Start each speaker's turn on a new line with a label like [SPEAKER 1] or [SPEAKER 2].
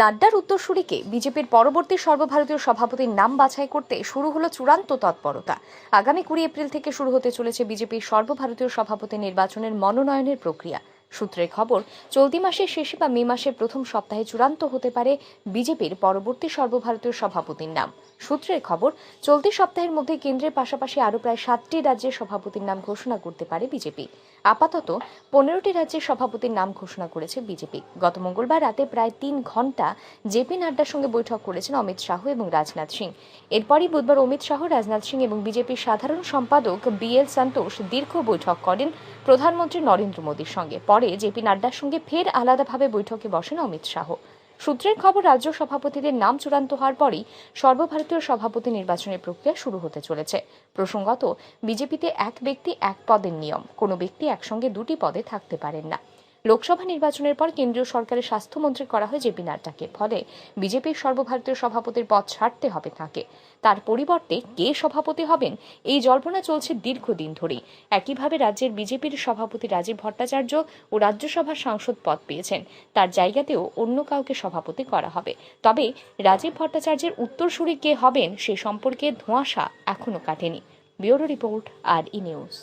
[SPEAKER 1] নাড্ডার উত্তরসূরিকে বিজেপির পরবর্তী সর্বভারতীয় সভাপতির নাম বাছাই করতে শুরু হলো চূড়ান্ত তৎপরতা। আগামী কুড়ি এপ্রিল থেকে শুরু হতে চলেছে বিজেপির সর্বভারতীয় সভাপতি নির্বাচনের মনোনয়নের প্রক্রিয়া। সূত্রের খবর, চলতি মাসের শেষে বা মে মাসের প্রথম সপ্তাহে চূড়ান্ত হতে পারে বিজেপির পরবর্তী সর্বভারতীয় সভাপতির নাম। সূত্রের খবর, চলতি সপ্তাহের মধ্যে কেন্দ্রের পাশাপাশি আরও প্রায় সাতটি রাজ্যের সভাপতির নাম ঘোষণা করতে পারে বিজেপি। আপাতত পনেরোটি রাজ্যের সভাপতির নাম ঘোষণা করেছে বিজেপি। গত মঙ্গলবার রাতে প্রায় তিন ঘণ্টা জেপি নাড্ডার সঙ্গে বৈঠক করেছেন অমিত শাহ এবং রাজনাথ সিং। এরপরই বুধবার অমিত শাহ, রাজনাথ সিং এবং বিজেপির সাধারণ সম্পাদক বি এল সন্তোষ দীর্ঘ বৈঠক করেন প্রধানমন্ত্রী নরেন্দ্র মোদীর সঙ্গে। পরে জেপি নাড্ডার সঙ্গে ফের আলাদাভাবে বৈঠকে বসেন অমিত শাহ। সূত্রের খবর, রাজ্য সভাপতিদের নাম চূড়ান্ত হওয়ার পরই সর্বভারতীয় সভাপতি নির্বাচনের প্রক্রিয়া শুরু হতে চলেছে। প্রসঙ্গত, বিজেপিতে এক ব্যক্তি এক পদের নিয়ম, কোনো ব্যক্তি একসঙ্গে দুটি পদে থাকতে পারেন না। লোকসভা নির্বাচনের পর কেন্দ্রীয় সরকারের স্বাস্থ্যমন্ত্রী করা হয় জেপি নাড্ডাকে। ফলে বিজেপির সর্বভারতীয় সভাপতির পদ ছাড়তে হবে তাঁকে। তার পরিবর্তে কে সভাপতি হবেন, এই জল্পনা চলছে দীর্ঘদিন ধরেই। একইভাবে রাজ্যের বিজেপির সভাপতি রাজীব ভট্টাচার্য ও রাজ্যসভার সাংসদ পদ পেয়েছেন। তার জায়গাতেও অন্য কাউকে সভাপতি করা হবে। তবে রাজীব ভট্টাচার্যের উত্তরসূরি কে হবেন সে সম্পর্কে ধোঁয়াশা এখনও কাটেনি। Bureau report R E news.